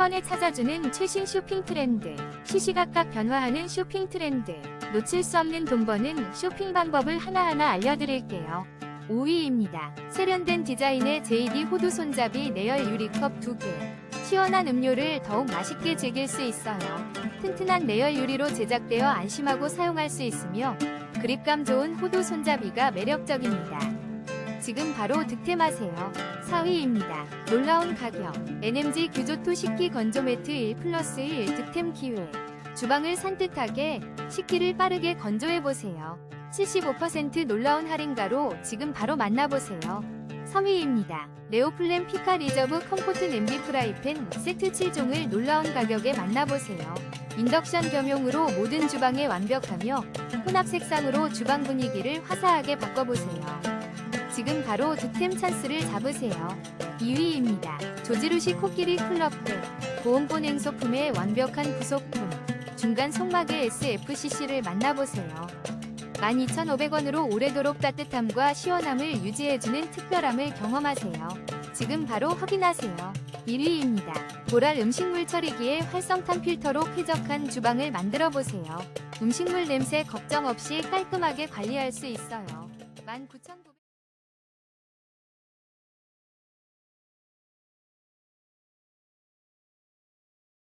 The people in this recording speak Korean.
번에 찾아주는 최신 쇼핑 트렌드, 시시각각 변화하는 쇼핑 트렌드, 놓칠 수 없는 돈 버는 쇼핑 방법을 하나하나 알려드릴게요. 5위입니다. 세련된 디자인의 JD 호두 손잡이 내열 유리컵 2개. 시원한 음료를 더욱 맛있게 즐길 수 있어요. 튼튼한 내열 유리로 제작되어 안심하고 사용할 수 있으며 그립감 좋은 호두 손잡이가 매력적입니다. 지금 바로 득템하세요. 4위입니다. 놀라운 가격. NMG 규조토 식기 건조 매트 1 플러스 1 득템 기회. 주방을 산뜻하게 식기를 빠르게 건조해보세요. 75% 놀라운 할인가로 지금 바로 만나보세요. 3위입니다. 레오플랜 피카 리저브 컴포트 냄비 프라이팬 세트 7종을 놀라운 가격에 만나보세요. 인덕션 겸용으로 모든 주방에 완벽하며 혼합 색상으로 주방 분위기를 화사하게 바꿔보세요. 지금 바로 득템 찬스를 잡으세요. 2위입니다. 조지루시 코끼리 클럽백 보온본 행소품의 완벽한 부속품 중간 속막의 SFCC를 만나보세요. 12,500원으로 오래도록 따뜻함과 시원함을 유지해주는 특별함을 경험하세요. 지금 바로 확인하세요. 1위입니다. 보랄 음식물 처리기의 활성탄 필터로 쾌적한 주방을 만들어보세요. 음식물 냄새 걱정 없이 깔끔하게 관리할 수 있어요. 19,900